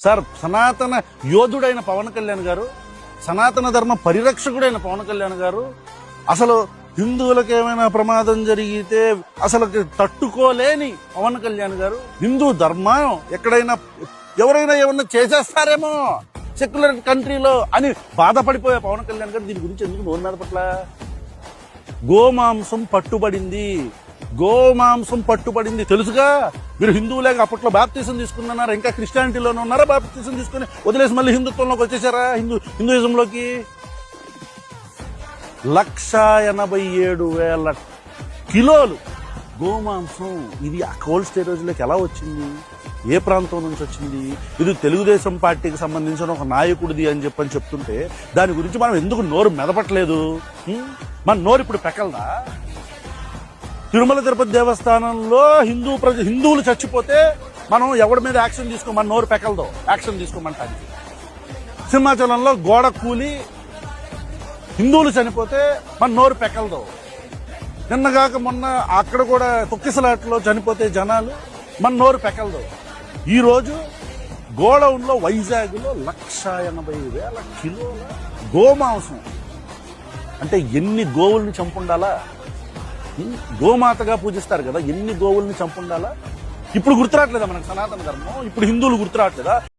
Sir సనాతన యోధుడైన పవన్ కళ్యాణ్ గారు సనాతన ధర్మ పరిరక్షకుడైన పవన్ కళ్యాణ్ గారు అసలు హిందువులకు ఏమైనా ప్రమాదం జరిగితే అసలు తట్టుకోలేని పవన్ కళ్యాణ్ గారు హిందూ ధర్మం ఎక్కడైనా ఎవరైనా ఏమన్నా చేసేస్తారేమో సెక్యులర్ కంట్రీలో అని బాధపడిపోయే పవన్ కళ్యాణ్ గారు దీని గురించి ఎందుకు నోరు మీద పట్ల? గోమాంసం పట్టుబడింది. గోమాంసం పట్టుబడింది. తెలుసుగా? మీరు హిందువులే అప్పట్లో బాప్తీసం తీసుకున్నారు ఇంకా క్రిస్టియానిటీలోనే ఉన్నారా? బాప్తీసం తీసుకుని వదిలేసి మళ్ళీ హిందుత్వంలోకి వచ్చేసారా? హిందూ హిందూయిజంలోకి? లక్ష ఎనభై ఏడు వేల కిలోలు. గోమాంసం ఇది ఆ కోల్డ్ స్టోరేజ్లోకి ఎలా వచ్చింది? ఏ ప్రాంతం నుంచి వచ్చింది? ఇది తెలుగుదేశం పార్టీకి సంబంధించిన ఒక నాయకుడిది అని చెప్పని చెప్తుంటే దాని గురించి మనం ఎందుకు నోరు మెదపట్లేదు? మన నోరు ఇప్పుడు పెకల్దా? తిరుమల తిరుపతి దేవస్థానంలో హిందూ ప్రజ హిందువులు చచ్చిపోతే మనం ఎవడి మీద యాక్షన్ తీసుకోమని నోరు పెకలదో. యాక్షన్ తీసుకోమంటానికి సింహాచలంలో గోడ కూలి హిందువులు చనిపోతే మన నోరు పెకలదు. నిన్నగాక మొన్న అక్కడ కూడా తొక్కిసలాట్లో చనిపోతే జనాలు మన నోరు పెకలదు. ఈరోజు గోడౌన్లో వైజాగ్లో లక్ష ఎనభై వేల కిలోల గోమాంసం. అంటే ఎన్ని గోవుల్ని చంపుండాలా? గోమాతగా పూజిస్తారు కదా ఎన్ని గోవుల్ని చంపుండాలా? ఇప్పుడు గుర్తురావట్లేదా మనకు సనాతన ధర్మం? ఇప్పుడు హిందువులు గుర్తురావట్లేదా?